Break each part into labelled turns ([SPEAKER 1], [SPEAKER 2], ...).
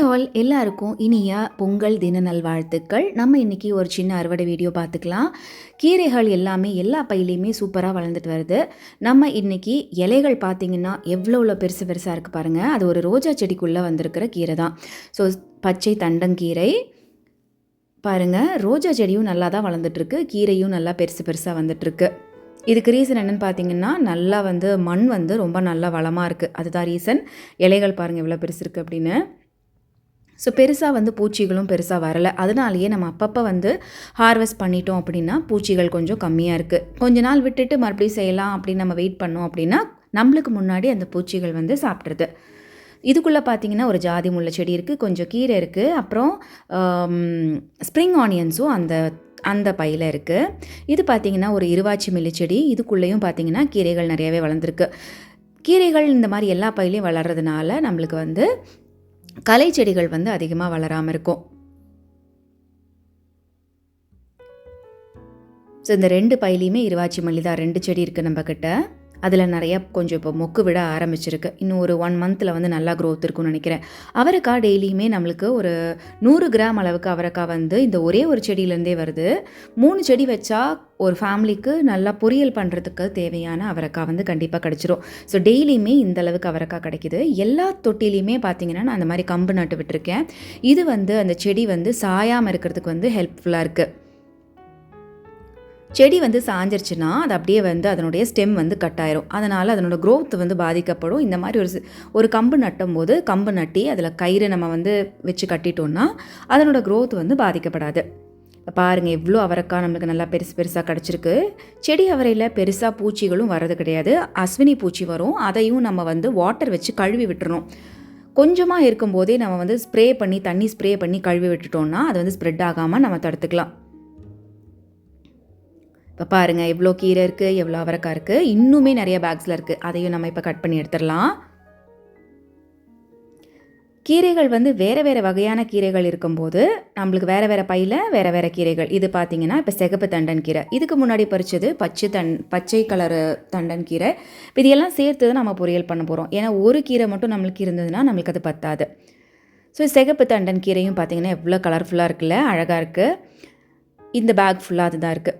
[SPEAKER 1] Hi all எல்லாருக்கும் இனிய பொங்கல் தின நல்வாழ்த்துக்கள். நம்ம இன்றைக்கி ஒரு சின்ன அறுவடை வீடியோ பார்த்துக்கலாம். கீரைகள் எல்லாமே எல்லா பையிலையுமே சூப்பராக வளர்ந்துட்டு வருது. நம்ம இன்றைக்கி இலைகள் பார்த்திங்கன்னா எவ்வளோ எவ்வளோ பெருசு பெருசாக இருக்குது பாருங்கள் அது ஒரு ரோஜா செடிக்குள்ளே வந்திருக்கிற கீரை தான். ஸோ பச்சை தண்டங்கீரை பாருங்கள் ரோஜா செடியும் நல்லா தான் வளர்ந்துட்டுருக்கு. கீரையும் நல்லா பெருசு பெருசாக வந்துட்டுருக்கு. இதுக்கு ரீசன் என்னென்னு பார்த்தீங்கன்னா நல்லா வந்து மண் வந்து ரொம்ப நல்லா வளமாக இருக்குது அதுதான் ரீசன் இலைகள் பாருங்கள் எவ்வளோ பெருசு இருக்குது அப்படின்னு. ஸோ பெருசாக வந்து பூச்சிகளும் பெருசாக வரலை. அதனாலேயே நம்ம அப்பப்போ வந்து ஹார்வெஸ்ட் பண்ணிட்டோம் அப்படின்னா பூச்சிகள் கொஞ்சம் கம்மியாக இருக்குது கொஞ்ச நாள் விட்டுட்டு மறுபடியும் செய்யலாம் அப்படின்னு நம்ம வெயிட் பண்ணோம் அப்படின்னா நம்மளுக்கு முன்னாடி அந்த பூச்சிகள் வந்து சாப்பிட்றது இதுக்குள்ளே பார்த்தீங்கன்னா ஒரு ஜாதி முல்லை செடி இருக்குது கொஞ்சம் கீரை இருக்குது அப்புறம் ஸ்ப்ரிங் ஆனியன்ஸும் அந்த அந்த பையில் இருக்குது இது பார்த்திங்கன்னா ஒரு இருவாச்சி மில்லி செடி. இதுக்குள்ளேயும் பார்த்திங்கன்னா கீரைகள் நிறையவே வளர்ந்துருக்கு. கீரைகள் இந்த மாதிரி எல்லா பையிலையும் வளர்கிறதுனால நம்மளுக்கு வந்து கலை செடிகள் வந்து அதிகமாக வளராமல் இருக்கும். ஸோ இந்த ரெண்டு பையிலையுமே இருவாச்சி மல்லி தான் ரெண்டு செடி இருக்குது நம்மக்கிட்ட அதில் நிறையா கொஞ்சம் இப்போ மொக்கு விட ஆரம்பிச்சிருக்கு. இன்னும் ஒரு ஒன் மந்தில் வந்து நல்லா க்ரோத் இருக்கும்னு நினைக்கிறேன். அவரைக்காய் டெய்லியுமே நம்மளுக்கு ஒரு நூறு கிராம் அளவுக்கு அவரைக்காய் வந்து இந்த ஒரே ஒரு செடியிலேருந்தே வருது. மூணு செடி வச்சா ஒரு ஃபேமிலிக்கு நல்லா பொரியல் பண்ணுறதுக்கு தேவையான அவரைக்காய் வந்து கண்டிப்பாக கிடச்சிரும். ஸோ டெய்லியுமே இந்த அளவுக்கு அவரைக்காய் கிடைக்கிது. எல்லா தொட்டிலையுமே பார்த்தீங்கன்னா நான் அந்த மாதிரி கம்பு நட்டு விட்டுருக்கேன். இது வந்து அந்த செடி வந்து சாயாமல் இருக்கிறதுக்கு வந்து ஹெல்ப்ஃபுல்லாக இருக்குது செடி வந்து சாஞ்சிருச்சுன்னா அது அப்படியே வந்து அதனுடைய ஸ்டெம் வந்து கட் ஆயிரும். அதனால் அதனோட க்ரோத் வந்து பாதிக்கப்படும். இந்த மாதிரி ஒரு ஒரு கம்பு நட்டும் போது கம்பு நட்டி அதில் கயிறு நம்ம வந்து வச்சு கட்டிட்டோம்னா அதனோட க்ரோத் வந்து பாதிக்கப்படாது. பாருங்கள் எவ்வளோ அவரைக்காய் நம்மளுக்கு நல்லா பெருசு பெருசாக கிடச்சிருக்கு. செடி அவரையில் பெருசாக பூச்சிகளும் வர்றது கிடையாது. அஸ்வினி பூச்சி வரும். அதையும் நம்ம வந்து வாட்டர் வச்சு கழுவி விட்டுறணும். கொஞ்சமாக இருக்கும்போதே நம்ம வந்து ஸ்ப்ரே பண்ணி தண்ணி ஸ்ப்ரே பண்ணி கழுவி விட்டுட்டோம்னா அது வந்து ஸ்ப்ரெட் ஆகாமல் நம்ம தடுத்துக்கலாம். இப்போ பாருங்கள் எவ்வளோ கீரை இருக்குது எவ்வளோ அவரைக்காய் இருக்குது இன்னுமே நிறைய பேக்ஸில் இருக்குது அதையும் நம்ம இப்போ கட் பண்ணி எடுத்துடலாம். கீரைகள் வந்து வேறு வேறு வகையான கீரைகள் இருக்கும்போது நம்மளுக்கு வேறு வேறு பையில் வேறு வேறு கீரைகள். இது பார்த்திங்கன்னா இப்போ சிகப்பு தண்டன் கீரை. இதுக்கு முன்னாடி பறித்தது பச்சை தன் பச்சை கலரு தண்டன் கீரை. இப்போ இதெல்லாம் சேர்த்து தான் நம்ம பொரியல் பண்ண போகிறோம் ஏன்னா ஒரு கீரை மட்டும் நம்மளுக்கு இருந்ததுன்னா நம்மளுக்கு அது பத்தாது. ஸோ சிகப்பு தண்டன் கீரையும் பார்த்திங்கன்னா எவ்வளோ கலர்ஃபுல்லாக இருக்குல்ல அழகாக இருக்குது இந்த பேக் ஃபுல்லாக அதுதான் இருக்குது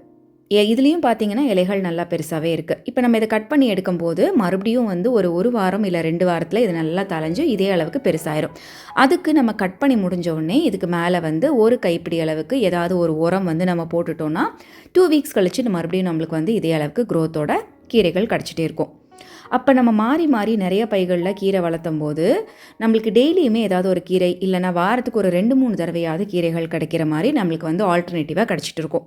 [SPEAKER 1] இதுலேயும் பார்த்தீங்கன்னா இலைகள் நல்லா பெருசாகவே இருக்குது இப்போ நம்ம இதை கட் பண்ணி எடுக்கும்போது மறுபடியும் வந்து ஒரு ஒரு வாரம் இல்லை ரெண்டு வாரத்தில் இது நல்லா தலைஞ்சு இதே அளவுக்கு பெருசாயிரும். அதுக்கு நம்ம கட் பண்ணி முடிஞ்சோடனே இதுக்கு மேலே வந்து ஒரு கைப்பிடி அளவுக்கு ஏதாவது ஒரு உரம் வந்து நம்ம போட்டுட்டோன்னா டூ வீக்ஸ் கழிச்சு மறுபடியும் நம்மளுக்கு வந்து இதே அளவுக்கு க்ரோத்தோட கீரைகள் கிடச்சிட்டே இருக்கும். அப்போ நம்ம மாறி மாறி நிறைய பைகளில் கீரை வளர்த்தும் போது நம்மளுக்கு டெய்லியுமே ஏதாவது ஒரு கீரை இல்லைனா வாரத்துக்கு ஒரு ரெண்டு மூணு தடவையாவது கீரைகள் கிடைக்கிற மாதிரி நம்மளுக்கு வந்து ஆல்டர்னேட்டிவாக கிடச்சிட்டு இருக்கும்.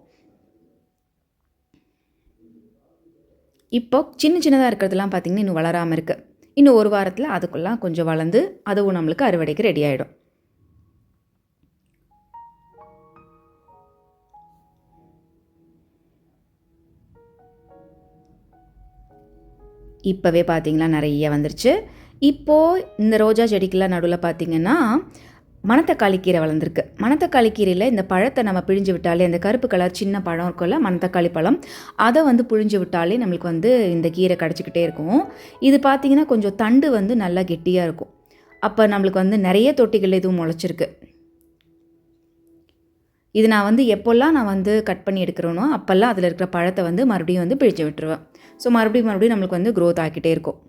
[SPEAKER 1] இப்போ சின்ன சின்னதாக இருக்கிறதுலாம் பார்த்திங்கன்னா இன்னும் வளராமல் இருக்குது இன்னும் ஒரு வாரத்தில் அதுக்குள்ளே கொஞ்சம் வளர்ந்து அதுவும் நம்மளுக்கு அறுவடைக்கு ரெடி ஆகிடும் இப்போவே பார்த்திங்களா நிறைய வந்துருச்சு. இப்போது இந்த ரோஜா செடிக்கெல்லாம் நடுவில் பார்த்திங்கன்னா மணத்தக்காளி கீரை வளர்ந்துருக்கு. மணத்தக்காளி கீரையில் இந்த பழத்தை நம்ம பிழிஞ்சு விட்டாலே இந்த கருப்பு கலர் சின்ன பழம் இருக்கும்ல மணத்தக்காளி பழம் அதை வந்து புழிஞ்சு விட்டாலே நம்மளுக்கு வந்து இந்த கீரை கிடச்சிக்கிட்டே இருக்கும். இது பார்த்திங்கன்னா கொஞ்சம் தண்டு வந்து நல்லா கெட்டியாக இருக்கும். அப்போ நம்மளுக்கு வந்து நிறைய தொட்டிகள் எதுவும் முளைச்சிருக்கு. இது நான் வந்து எப்போல்லாம் நான் வந்து கட் பண்ணி எடுக்கிறேனோ அப்போல்லாம் அதில் இருக்கிற பழத்தை வந்து மறுபடியும் வந்து பிழிஞ்சு விட்டுருவேன். ஸோ மறுபடியும் மறுபடியும் நம்மளுக்கு வந்து க்ரோத் ஆக்கிட்டே இருக்கும்.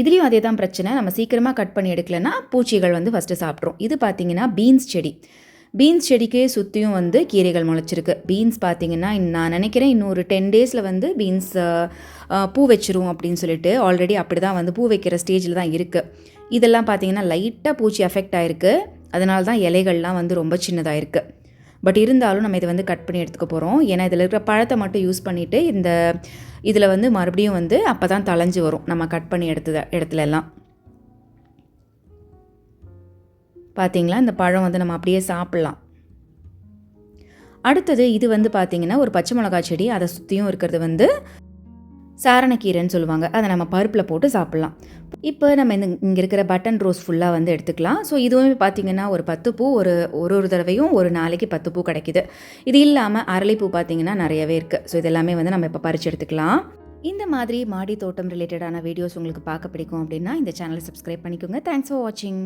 [SPEAKER 1] இதுலேயும் அதே தான் பிரச்சனை. நம்ம சீக்கிரமாக கட் பண்ணி எடுக்கலைன்னா பூச்சிகள் வந்து ஃபஸ்ட்டு சாப்பிட்றோம் இது பார்த்திங்கன்னா பீன்ஸ் செடி. பீன்ஸ் செடிக்கே சுற்றியும் வந்து கீரைகள் முளைச்சிருக்கு. பீன்ஸ் பார்த்திங்கன்னா நான் நினைக்கிறேன் இன்னும் ஒரு டென் டேஸில் வந்து பீன்ஸ் பூ வச்சிரும் அப்படின்னு சொல்லிட்டு ஆல்ரெடி அப்படி தான் வந்து பூ வைக்கிற ஸ்டேஜில் தான் இருக்குது இதெல்லாம் பார்த்திங்கன்னா லைட்டாக பூச்சி அஃபெக்ட் ஆகிருக்கு அதனால தான் இலைகள்லாம் வந்து ரொம்ப சின்னதாக இருக்குது பட் இருந்தாலும் நம்ம இதை வந்து கட் பண்ணி எடுத்துக்க போகிறோம் ஏன்னா இதில் இருக்கிற பழத்தை மட்டும் யூஸ் பண்ணிவிட்டு இந்த இதில் வந்து மறுபடியும் வந்து அப்போ தான் தளைஞ்சு வரும். நம்ம கட் பண்ணி எடுத்த இடத்துல எல்லாம் பார்த்தீங்களா இந்த பழம் வந்து நம்ம அப்படியே சாப்பிட்லாம். அடுத்தது இது வந்து பார்த்திங்கன்னா ஒரு பச்சை மிளகா செடி. அதை சுற்றியும் இருக்கிறது வந்து சாரணக்கீரைன்னு சொல்லுவாங்க. அதை நம்ம பருப்பில் போட்டு சாப்பிட்லாம். இப்போ நம்ம இந்த இங்கே இருக்கிற பட்டன் ரோஸ் ஃபுல்லாக வந்து எடுத்துக்கலாம். ஸோ இதுவுமே பார்த்திங்கன்னா ஒரு பத்து பூ ஒரு ஒரு ஒரு தடவையும் ஒரு நாளைக்கு பத்து பூ கிடைக்கிது. இது இல்லாமல் அரளிப்பூ பார்த்திங்கன்னா நிறையவே இருக்குது ஸோ இதெல்லாமே வந்து நம்ம இப்போ பறித்து எடுத்துக்கலாம். இந்த மாதிரி மாடி தோட்டம் ரிலேட்டடான வீடியோஸ் உங்களுக்கு பார்க்க பிடிக்கும் அப்படின்னா இந்த சேனலை சப்ஸ்கிரைப் பண்ணிக்கோங்க. தேங்க்ஸ் ஃபார் வாட்சிங்